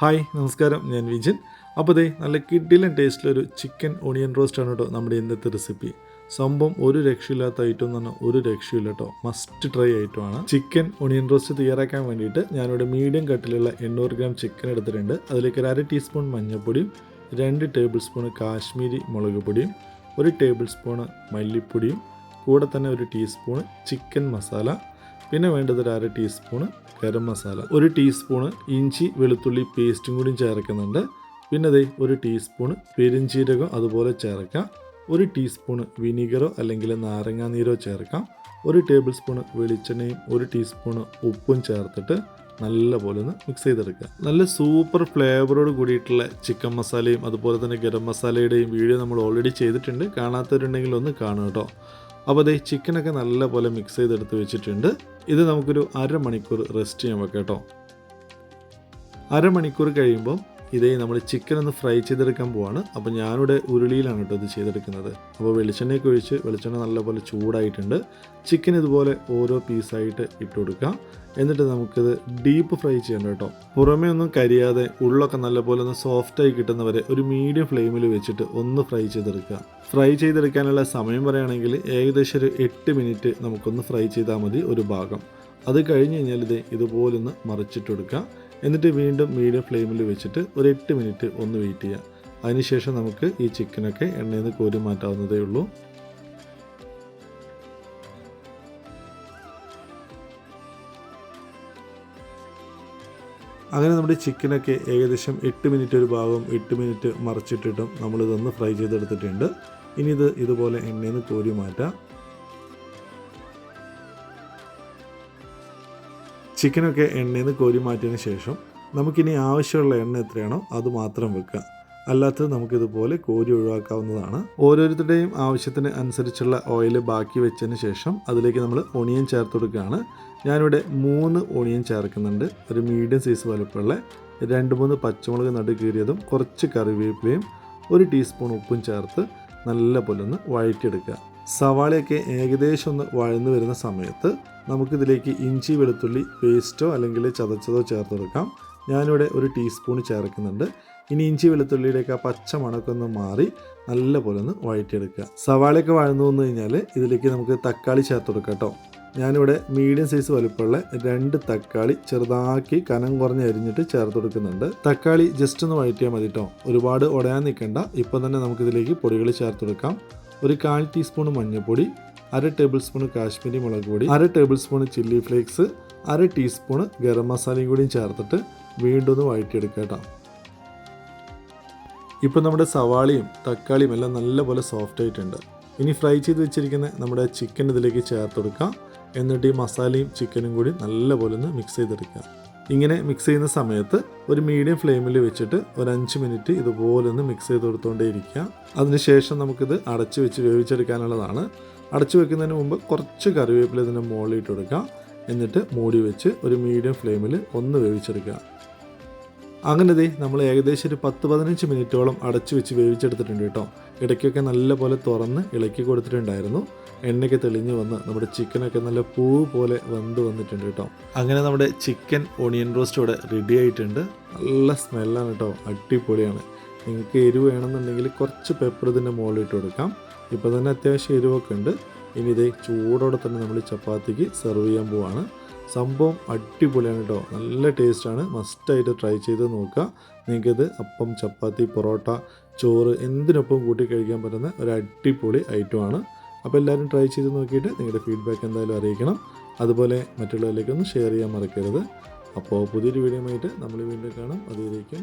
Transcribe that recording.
Hi നമസ്കാരം. ഞാൻ വിജിൻ. അപ്പോൾ ദേ നല്ല കിഡിലൻ ടേസ്റ്റിലൊരു ചിക്കൻ ഓണിയൻ റോസ്റ്റ് ആണ് കേട്ടോ നമ്മുടെ ഇന്നത്തെ റെസിപ്പി. സംഭവം ഒരു രക്ഷയില്ലാത്ത ഐറ്റം എന്ന് പറഞ്ഞാൽ ഒരു രക്ഷയില്ല കേട്ടോ. മസ്റ്റ് ട്രൈ ഐറ്റമാണ് ചിക്കൻ ഓണിയൻ റോസ്റ്റ് തയ്യാറാക്കാൻ വേണ്ടിയിട്ട് ഞാനിവിടെ മീഡിയം കട്ടിലുള്ള എണ്ണൂറ് ഗ്രാം ചിക്കൻ എടുത്തിട്ടുണ്ട്. അതിലേക്ക് ഒരു അര ടീസ്പൂൺ മഞ്ഞൾപ്പൊടിയും രണ്ട് ടേബിൾ സ്പൂൺ കാശ്മീരി മുളക് പൊടിയും ഒരു ടേബിൾ സ്പൂൺ മല്ലിപ്പൊടിയും കൂടെ തന്നെ ഒരു ടീസ്പൂൺ ചിക്കൻ മസാല പിന്നെ വേണ്ടത് ഒരു അര ടീസ്പൂണ് ഗരം മസാല ഒരു ടീസ്പൂണ് ഇഞ്ചി വെളുത്തുള്ളി പേസ്റ്റും കൂടി ചേർക്കുന്നുണ്ട്. പിന്നെ അതേ ഒരു ടീസ്പൂണ് പെരിഞ്ചീരകം അതുപോലെ ചേർക്കാം. ഒരു ടീസ്പൂണ് വിനീഗറോ അല്ലെങ്കിൽ നാരങ്ങാ നീരോ ചേർക്കാം. ഒരു ടേബിൾ സ്പൂണ് വെളിച്ചെണ്ണയും ഒരു ടീസ്പൂണ് ഉപ്പും ചേർത്തിട്ട് നല്ല പോലെ ഒന്ന് മിക്സ് ചെയ്തെടുക്കുക. നല്ല സൂപ്പർ ഫ്ലേവറോട് കൂടിയിട്ടുള്ള ചിക്കൻ മസാലയും അതുപോലെ തന്നെ ഗരം മസാലയുടെയും വീഡിയോ നമ്മൾ ഓൾറെഡി ചെയ്തിട്ടുണ്ട്. കാണാത്തവരുണ്ടെങ്കിൽ ഒന്ന് കാണുക കേട്ടോ അപ്പോൾ അതേ ചിക്കനൊക്കെ നല്ലപോലെ മിക്സ് ചെയ്തെടുത്ത് വെച്ചിട്ടുണ്ട്. ഇത് നമുക്കൊരു അരമണിക്കൂർ റെസ്റ്റ് ചെയ്യാൻ വെക്കാം കേട്ടോ. അരമണിക്കൂർ കഴിയുമ്പോൾ ഇതേ നമ്മൾ ചിക്കൻ ഒന്ന് ഫ്രൈ ചെയ്തെടുക്കാൻ പോവാണ്. അപ്പോൾ ഞാനിവിടെ ഉരുളിയിലാണ് കേട്ടോ ഇത് ചെയ്തെടുക്കുന്നത്. അപ്പോൾ വെളിച്ചെണ്ണയൊക്കെ ഒഴിച്ച് വെളിച്ചെണ്ണ നല്ലപോലെ ചൂടായിട്ടുണ്ട്. ചിക്കൻ ഇതുപോലെ ഓരോ പീസായിട്ട് ഇട്ട് കൊടുക്കാം. എന്നിട്ട് നമുക്കിത് ഡീപ്പ് ഫ്രൈ ചെയ്യണം കേട്ടോ. പുറമേ ഒന്നും കരിയാതെ ഉള്ളൊക്കെ നല്ലപോലെ ഒന്ന് സോഫ്റ്റായി കിട്ടുന്നവരെ ഒരു മീഡിയം ഫ്ലെയിമിൽ വെച്ചിട്ട് ഒന്ന് ഫ്രൈ ചെയ്തെടുക്കുക ഫ്രൈ ചെയ്തെടുക്കാനുള്ള സമയം പറയുകയാണെങ്കിൽ ഏകദേശം ഒരു എട്ട് മിനിറ്റ് നമുക്കൊന്ന് ഫ്രൈ ചെയ്താൽ മതി ഒരു ഭാഗം. അത് കഴിഞ്ഞ് കഴിഞ്ഞാൽ ഇത് ഇതുപോലൊന്ന് മറിച്ചിട്ട് കൊടുക്കുക എന്നിട്ട് വീണ്ടും മീഡിയം ഫ്ലെയിമിൽ വെച്ചിട്ട് ഒരു എട്ട് മിനിറ്റ് ഒന്ന് വെയിറ്റ് ചെയ്യാം അതിനുശേഷം നമുക്ക് ഈ ചിക്കനൊക്കെ എണ്ണയിൽ നിന്ന് കോരി മാറ്റാവുന്നതേ ഉള്ളൂ. അങ്ങനെ നമ്മുടെ ചിക്കനൊക്കെ ഏകദേശം എട്ട് മിനിറ്റ് ഒരു ഭാഗം എട്ട് മിനിറ്റ് മറിച്ചിട്ടിട്ടും നമ്മളിതൊന്ന് ഫ്രൈ ചെയ്തെടുത്തിട്ടുണ്ട്. ഇനി ഇത് ഇതുപോലെ എണ്ണയിൽ നിന്ന് കോരി മാറ്റാം. ചിക്കനൊക്കെ എണ്ണയിൽ നിന്ന് കോരി മാറ്റിയതിന് ശേഷം നമുക്കിനി ആവശ്യമുള്ള എണ്ണ എത്രയാണോ അത് മാത്രം വെക്കുക. അല്ലാത്തത് നമുക്കിതുപോലെ കോരി ഒഴിവാക്കാവുന്നതാണ്. ഓരോരുത്തരുടെയും ആവശ്യത്തിന് അനുസരിച്ചുള്ള ഓയിൽ ബാക്കി വെച്ചതിന് ശേഷം അതിലേക്ക് നമ്മൾ ഒണിയൻ ചേർത്ത് കൊടുക്കുകയാണ്. ഞാനിവിടെ മൂന്ന് ഒണിയൻ ചേർക്കുന്നുണ്ട്. ഒരു മീഡിയം സൈസ് വലുപ്പമുള്ള രണ്ട് മൂന്ന് പച്ചമുളക് നടു കീറിയതും കുറച്ച് കറിവേപ്പിലയും ഒരു ടീസ്പൂൺ ഉപ്പും ചേർത്ത് നല്ല പോലെ ഒന്ന് വഴറ്റിയെടുക്കുക. സവാളയൊക്കെ ഏകദേശം ഒന്ന് വഴന്നു വരുന്ന സമയത്ത് നമുക്കിതിലേക്ക് ഇഞ്ചി വെളുത്തുള്ളി പേസ്റ്റോ അല്ലെങ്കിൽ ചതച്ചതോ ചേർത്ത് കൊടുക്കാം. ഞാനിവിടെ ഒരു ടീസ്പൂൺ ചേർക്കുന്നുണ്ട്. ഇനി ഇഞ്ചി വെളുത്തുള്ളിയുടെയൊക്കെ ആ പച്ച മണക്കൊന്ന് മാറി നല്ല പോലെ ഒന്ന് വഴറ്റിയെടുക്കുക. സവാളയൊക്കെ വഴന്നു വന്നു കഴിഞ്ഞാൽ ഇതിലേക്ക് നമുക്ക് തക്കാളി ചേർത്ത് കൊടുക്കാം കേട്ടോ. ഞാനിവിടെ മീഡിയം സൈസ് വലുപ്പമുള്ള രണ്ട് തക്കാളി ചെറുതാക്കി കനം കുറഞ്ഞ് അരിഞ്ഞിട്ട് ചേർത്ത് കൊടുക്കുന്നുണ്ട്. തക്കാളി ജസ്റ്റ് ഒന്ന് വഴറ്റിയാൽ മതി കേട്ടോ. ഒരുപാട് ഉടയാൻ നിൽക്കണ്ട. ഇപ്പം തന്നെ നമുക്കിതിലേക്ക് പൊടികൾ ചേർത്ത് കൊടുക്കാം. ഒരു കാൽ ടീസ്പൂൺ മഞ്ഞൾപ്പൊടി അര ടേബിൾ സ്പൂൺ കാശ്മീരി മുളക് പൊടി അര ടേബിൾ സ്പൂൺ ചില്ലി ഫ്ലേക്സ് അര ടീസ്പൂൺ ഗരം മസാലയും കൂടിയും ചേർത്തിട്ട് വീണ്ടും ഒന്ന് വഴറ്റിയെടുക്കുക കേട്ടോ. ഇപ്പോൾ നമ്മുടെ സവാളയും തക്കാളിയും എല്ലാം നല്ലപോലെ സോഫ്റ്റ് ആയിട്ടുണ്ട്. ഇനി ഫ്രൈ ചെയ്ത് വെച്ചിരിക്കുന്ന നമ്മുടെ ചിക്കൻ ഇതിലേക്ക് ചേർത്ത് കൊടുക്കാം. എന്നിട്ട് ഈ മസാലയും ചിക്കനും കൂടി നല്ലപോലെ ഒന്ന് മിക്സ് ചെയ്തെടുക്കുക. ഇങ്ങനെ മിക്സ് ചെയ്യുന്ന സമയത്ത് ഒരു മീഡിയം ഫ്ലെയിമിൽ വെച്ചിട്ട് ഒരു അഞ്ച് മിനിറ്റ് ഇതുപോലെ ഒന്ന് മിക്സ് ചെയ്ത് കൊടുത്തുകൊണ്ടേ ഇരിക്കുക അതിനുശേഷം നമുക്കിത് അടച്ചു വെച്ച് വേവിച്ചെടുക്കാനുള്ളതാണ്. അടച്ചു വെക്കുന്നതിന് മുമ്പ് കുറച്ച് കറിവേപ്പില ഇതിന്റെ മുകളിൽ ഇട്ട് കൊടുക്കുക. എന്നിട്ട് മൂടി വെച്ച് ഒരു മീഡിയം ഫ്ലെയിമിൽ ഒന്ന് വേവിച്ചെടുക്കുക. അങ്ങനെ ദേ നമ്മൾ ഏകദേശം ഒരു പത്ത് പതിനഞ്ച് മിനിറ്റോളം അടച്ചു വെച്ച് വേവിച്ചെടുത്തിട്ടുണ്ട് കേട്ടോ. ഇടയ്ക്കൊക്കെ നല്ലപോലെ തുറന്ന് ഇളക്കി കൊടുത്തിട്ടുണ്ടായിരുന്നു. എണ്ണയൊക്കെ തെളിഞ്ഞു വന്ന് നമ്മുടെ ചിക്കനൊക്കെ നല്ല പൂ പോലെ വെന്ത് വന്നിട്ടുണ്ട് കേട്ടോ. അങ്ങനെ നമ്മുടെ ചിക്കൻ ഓണിയൻ റോസ്റ്റ് ഇവിടെ റെഡി ആയിട്ടുണ്ട്. നല്ല സ്മെല്ലാണ് കേട്ടോ അടിപൊളിയാണ്. നിങ്ങൾക്ക് എരിവ് വേണമെന്നുണ്ടെങ്കിൽ കുറച്ച് പെപ്പർ ഇതിന്റെ മുകളിൽ ഇട്ട് കൊടുക്കാം. ഇപ്പോൾ തന്നെ അത്യാവശ്യം എരിവൊക്കെ ഉണ്ട്. ഇനി ഇതേ ചൂടോടെ തന്നെ നമ്മൾ ചപ്പാത്തിക്ക് സെർവ് ചെയ്യാൻ പോവാണ്. സംഭവം അടിപൊളിയാണ് കേട്ടോ നല്ല ടേസ്റ്റാണ് മസ്റ്റായിട്ട് ട്രൈ ചെയ്ത് നോക്കുക. നിങ്ങൾക്കിത് അപ്പം ചപ്പാത്തി പൊറോട്ട ചോറ് എന്തിനൊപ്പം കൂട്ടി കഴിക്കാൻ പറ്റുന്ന ഒരു അടിപൊളി ഐറ്റമാണ് അപ്പോൾ എല്ലാവരും ട്രൈ ചെയ്ത് നോക്കിയിട്ട് നിങ്ങളുടെ ഫീഡ്ബാക്ക് എന്തായാലും അറിയിക്കണം. അതുപോലെ മറ്റുള്ളവരിലേക്കൊന്ന് ഷെയർ ചെയ്യാൻ മറക്കരുത്. അപ്പോൾ പുതിയൊരു വീഡിയോ ആയിട്ട് നമ്മൾ വീണ്ടും കാണാം. അതുവരേക്കും